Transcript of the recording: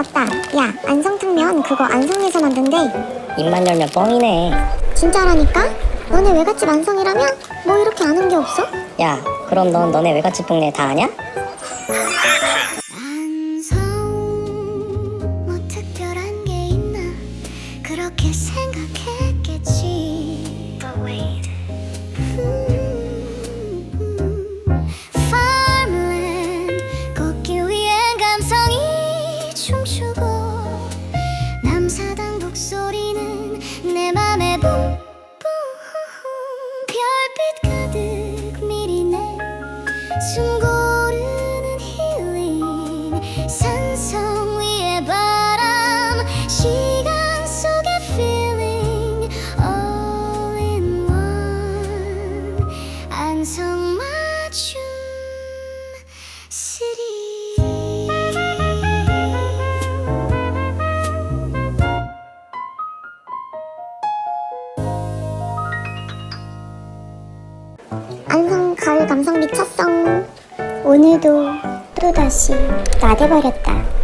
맞다. 야, 안성탕면 그거 안성에서 만든대. 입만 열면 뻥이네. 진짜라니까? 너네 외갓집 안성이라며? 뭐 이렇게 아는 게 없어? 야, 그럼 넌 너네 외갓집 동네 다 아냐? 안성 뭐 특별한 게 있나 그렇게 생각했 춤추고 남사당 북소리는 내 맘에 붐붐 별빛 가득 미리네. 숨 고르는 힐링 산성 위의 바람 시간 속의 feeling all in one. 안성 안성 가을 감성 미쳤어. 오늘도 또다시 나대버렸다.